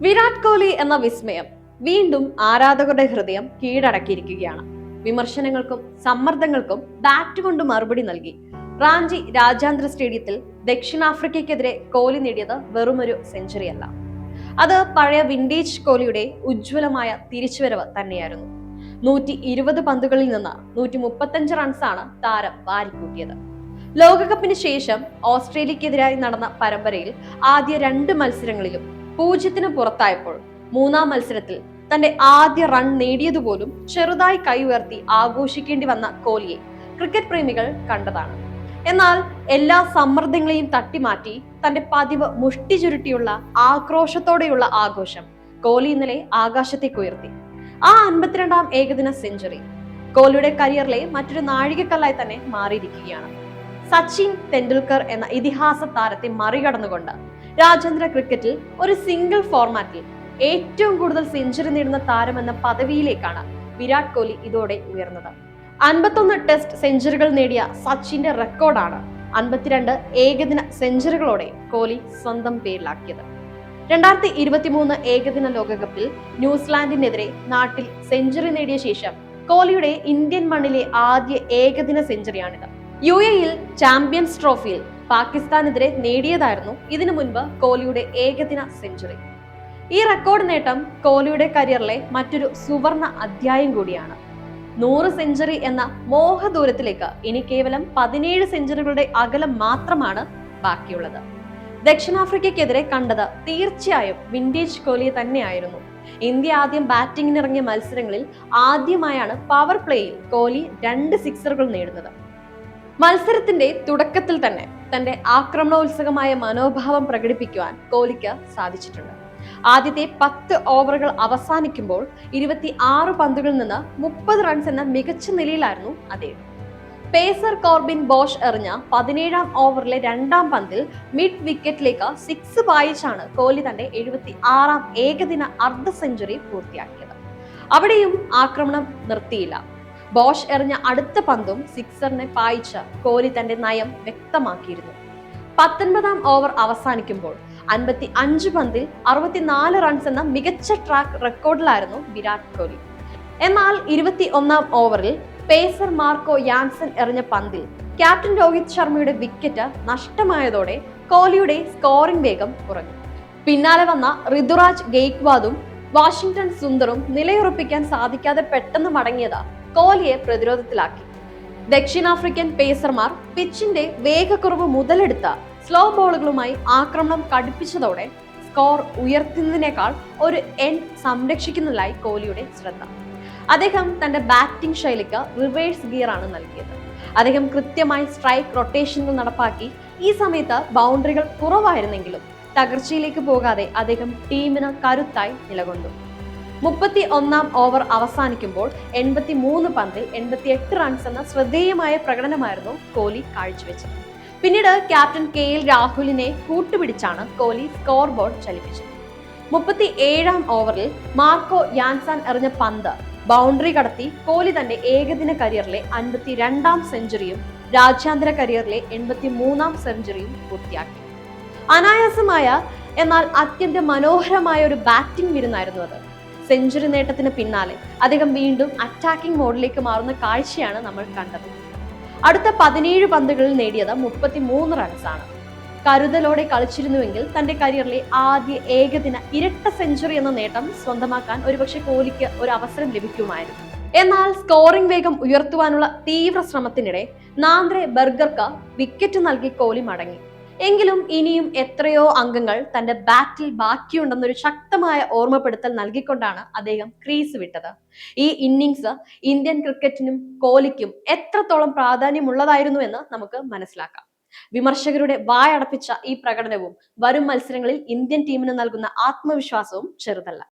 വിരാട് കോഹ്ലി എന്ന വിസ്മയം വീണ്ടും ആരാധകരുടെ ഹൃദയം കീഴടക്കിയിരിക്കുകയാണ്. വിമർശനങ്ങൾക്കും സമ്മർദ്ദങ്ങൾക്കും ബാറ്റ് കൊണ്ട് മറുപടി നൽകി. റാഞ്ചി രാജ്യാന്തര സ്റ്റേഡിയത്തിൽ ദക്ഷിണാഫ്രിക്കയ്ക്കെതിരെ കോഹ്ലി നേടിയത് വെറുമൊരു സെഞ്ചുറിയല്ല. അത് പഴയ വിൻഡേജ് കോഹ്ലിയുടെ ഉജ്ജ്വലമായ തിരിച്ചുവരവ് തന്നെയായിരുന്നു. നൂറ്റി ഇരുപത് പന്തുകളിൽ നിന്ന് നൂറ്റി മുപ്പത്തഞ്ച് റൺസാണ് താരം വാരിക്കൂട്ടിയത്. ലോകകപ്പിന് ശേഷം ഓസ്ട്രേലിയക്കെതിരായി നടന്ന പരമ്പരയിൽ ആദ്യ രണ്ട് മത്സരങ്ങളിലും പൂജ്യത്തിന് പുറത്തായപ്പോൾ മൂന്നാം മത്സരത്തിൽ തന്റെ ആദ്യ റൺ നേടിയതുപോലും ചെറുതായി കൈ ഉയർത്തി ആഘോഷിക്കേണ്ടി വന്ന കോഹ്ലിയെ ക്രിക്കറ്റ് പ്രേമികൾ കണ്ടതാണ്. എന്നാൽ എല്ലാ സമ്മർദ്ദങ്ങളെയും തട്ടിമാറ്റി തന്റെ പതിവ് മുഷ്ടി ചുരുട്ടിയുള്ള ആക്രോശത്തോടെയുള്ള ആഘോഷം കോഹ്ലി ഇന്നലെ ആകാശത്തേക്ക് ഉയർത്തി. ആ അൻപത്തിരണ്ടാം ഏകദിന സെഞ്ചുറി കോഹ്ലിയുടെ കരിയറിലെ മറ്റൊരു നാഴികക്കല്ലായി തന്നെ മാറിയിരിക്കുകയാണ്. സച്ചിൻ തെണ്ടുൽക്കർ എന്ന ഇതിഹാസ താരത്തെ മറികടന്നുകൊണ്ട് രാജ്യാന്തര ക്രിക്കറ്റിൽ ഒരു സിംഗിൾ ഫോർമാറ്റിൽ ഏറ്റവും കൂടുതൽ സെഞ്ചുറി നേടുന്ന താരമെന്ന പദവിയിലേക്കാണ് വിരാട് കോഹ്ലി ഇതോടെ ഉയർന്നത്. അൻപത്തൊന്ന് ടെസ്റ്റ് സെഞ്ചുറികൾ നേടിയ സച്ചിന്റെ റെക്കോർഡാണ് അൻപത്തിരണ്ട് ഏകദിന സെഞ്ചുറികളോടെ കോഹ്ലി സ്വന്തം പേരിലാക്കിയത്. രണ്ടായിരത്തി ഇരുപത്തിമൂന്ന് ഏകദിന ലോകകപ്പിൽ ന്യൂസിലാൻഡിനെതിരെ നാട്ടിൽ സെഞ്ചുറി നേടിയ ശേഷം കോഹ്ലിയുടെ ഇന്ത്യൻ മണ്ണിലെ ആദ്യ ഏകദിന സെഞ്ചുറിയാണിത്. യു എയിൽ ചാമ്പ്യൻസ് ട്രോഫിയിൽ പാകിസ്ഥാനെതിരെ നേടിയതായിരുന്നു ഇതിനു മുൻപ് കോഹ്ലിയുടെ ഏകദിന സെഞ്ചുറി. ഈ റെക്കോർഡ് നേട്ടം കോഹ്ലിയുടെ കരിയറിലെ മറ്റൊരു സുവർണ അധ്യായം കൂടിയാണ്. നൂറ് സെഞ്ചുറി എന്ന മോഹദൂരത്തിലേക്ക് ഇനി കേവലം പതിനേഴ് സെഞ്ചുറികളുടെ അകലം മാത്രമാണ് ബാക്കിയുള്ളത്. ദക്ഷിണാഫ്രിക്കയ്ക്കെതിരെ കണ്ടത് തീർച്ചയായും വിന്റേജ് കോഹ്ലിയെ തന്നെയായിരുന്നു. ഇന്ത്യ ആദ്യം ബാറ്റിംഗിനിറങ്ങിയ മത്സരങ്ങളിൽ ആദ്യമായാണ് പവർ പ്ലേയിൽ കോഹ്ലി രണ്ട് സിക്സറുകൾ നേടുന്നത്. മത്സരത്തിന്റെ തുടക്കത്തിൽ തന്നെ തന്റെ ആക്രമണോത്സുകമായ മനോഭാവം പ്രകടിപ്പിക്കുവാൻ കോഹ്ലിക്ക് സാധിച്ചിട്ടുണ്ട്. ആദ്യത്തെ പത്ത് ഓവറുകൾ അവസാനിക്കുമ്പോൾ ഇരുപത്തി ആറ് പന്തുകളിൽ നിന്ന് മുപ്പത് റൺസ് എന്ന മികച്ച നിലയിലായിരുന്നു അദ്ദേഹം. പേസർ കോർബിൻ ബോഷ് എറിഞ്ഞ പതിനേഴാം ഓവറിലെ രണ്ടാം പന്തിൽ മിഡ് വിക്കറ്റിലേക്ക് സിക്സ് പായിച്ചാണ് കോഹ്ലി തന്റെ എഴുപത്തി ആറാം ഏകദിന അർദ്ധ സെഞ്ചുറി പൂർത്തിയാക്കിയത്. അവിടെയും ആക്രമണം നിർത്തിയില്ല. ബോഷ് എറിഞ്ഞ അടുത്ത പന്തും സിക്സറിനെ പായിച്ച കോഹ്ലി തന്റെ നയം വ്യക്തമാക്കിയിരുന്നു. പത്തൊൻപതാം ഓവർ അവസാനിക്കുമ്പോൾ അൻപത്തി അഞ്ച് പന്തിൽ അറുപത്തിനാല് റൺസ് എന്ന മികച്ച ട്രാക്ക് റെക്കോർഡിലായിരുന്നു വിരാട് കോഹ്ലി. എന്നാൽ ഇരുപത്തി ഒന്നാം ഓവറിൽ പേസർ മാർക്കോ യാൻസൺ എറിഞ്ഞ പന്തിൽ ക്യാപ്റ്റൻ രോഹിത് ശർമ്മയുടെ വിക്കറ്റ് നഷ്ടമായതോടെ കോഹ്ലിയുടെ സ്കോറിംഗ് വേഗം കുറഞ്ഞു. പിന്നാലെ വന്ന ഋതുരാജ് ഗെയ്ക്വാദും വാഷിംഗ്ടൺ സുന്ദറും നിലയുറപ്പിക്കാൻ സാധിക്കാതെ പെട്ടെന്ന് മടങ്ങിയത് കോഹ്ലിയെ പ്രതിരോധത്തിലാക്കി. ദക്ഷിണാഫ്രിക്കൻ പേസർമാർ പിച്ചിന്റെ വേഗക്കുറവ് മുതലെടുത്ത സ്ലോ ബോളുകളുമായി ആക്രമണം കടുപ്പിച്ചതോടെ സ്കോർ ഉയർത്തുന്നതിനേക്കാൾ ഒരു എൻ സംരക്ഷിക്കുന്നതിലായി കോഹ്ലിയുടെ ശ്രദ്ധ. അദ്ദേഹം തന്റെ ബാറ്റിംഗ് ശൈലിക്ക് റിവേഴ്സ് ഗിയർ ആണ് നൽകിയത്. അദ്ദേഹം കൃത്യമായി സ്ട്രൈക്ക് റൊട്ടേഷനുകൾ നടപ്പാക്കി. ഈ സമയത്ത് ബൗണ്ടറികൾ കുറവായിരുന്നെങ്കിലും തകർച്ചയിലേക്ക് പോകാതെ അദ്ദേഹം ടീമിന് കരുത്തായി നിലകൊണ്ടു. മുപ്പത്തി ഒന്നാം ഓവർ അവസാനിക്കുമ്പോൾ എൺപത്തി മൂന്ന് പന്തിൽ എൺപത്തി എട്ട് റൺസ് എന്ന ശ്രദ്ധേയമായ പ്രകടനമായിരുന്നു കോഹ്ലി കാഴ്ചവെച്ചത്. പിന്നീട് ക്യാപ്റ്റൻ കെ എൽ രാഹുലിനെ കൂട്ടുപിടിച്ചാണ് കോഹ്ലി സ്കോർ ബോർഡ് ചലിപ്പിച്ചത്. മുപ്പത്തി ഏഴാം ഓവറിൽ മാർക്കോ യാൻസാൻ എറിഞ്ഞ പന്ത് ബൗണ്ടറി കടത്തി കോഹ്ലി തന്റെ ഏകദിന കരിയറിലെ അൻപത്തി രണ്ടാം സെഞ്ചുറിയും രാജ്യാന്തര കരിയറിലെ എൺപത്തി മൂന്നാം സെഞ്ചുറിയും പൂർത്തിയാക്കി. അനായാസമായ എന്നാൽ അത്യന്തം മനോഹരമായ ഒരു ബാറ്റിംഗ് വിരുന്നായിരുന്നു അത്. സെഞ്ചുറി നേട്ടത്തിന് പിന്നാലെ അദ്ദേഹം വീണ്ടും അറ്റാക്കിംഗ് മോഡിലേക്ക് മാറുന്ന കാഴ്ചയാണ് നമ്മൾ കണ്ടത്. അടുത്ത പതിനേഴ് പന്തുകളിൽ നേടിയത് മുപ്പത്തി മൂന്ന് റൺസാണ് കരുതലോടെ കളിച്ചിരുന്നുവെങ്കിൽ തന്റെ കരിയറിലെ ആദ്യ ഏകദിന ഇരട്ട സെഞ്ചുറി എന്ന നേട്ടം സ്വന്തമാക്കാൻ ഒരുപക്ഷെ കോഹ്ലിക്ക് ഒരു അവസരം ലഭിക്കുമായിരുന്നു. എന്നാൽ സ്കോറിംഗ് വേഗം ഉയർത്തുവാനുള്ള തീവ്ര ശ്രമത്തിനിടെ നാന്ദ്രെ ബർഗർക്ക് വിക്കറ്റ് നൽകി കോഹ്ലി മടങ്ങി. എങ്കിലും ഇനിയും എത്രയോ അംഗങ്ങൾ തന്റെ ബാറ്റിൽ ബാക്കിയുണ്ടെന്നൊരു ശക്തമായ ഓർമ്മപ്പെടുത്തൽ നൽകിക്കൊണ്ടാണ് അദ്ദേഹം ക്രീസ് വിട്ടത്. ഈ ഇന്നിങ്സ് ഇന്ത്യൻ ക്രിക്കറ്റിനും കോഹ്ലിക്കും എത്രത്തോളം പ്രാധാന്യമുള്ളതായിരുന്നു എന്ന് നമുക്ക് മനസ്സിലാക്കാം. വിമർശകരുടെ വായടപ്പിച്ച ഈ പ്രകടനവും വരും മത്സരങ്ങളിൽ ഇന്ത്യൻ ടീമിന് നൽകുന്ന ആത്മവിശ്വാസവും ചെറുതല്ല.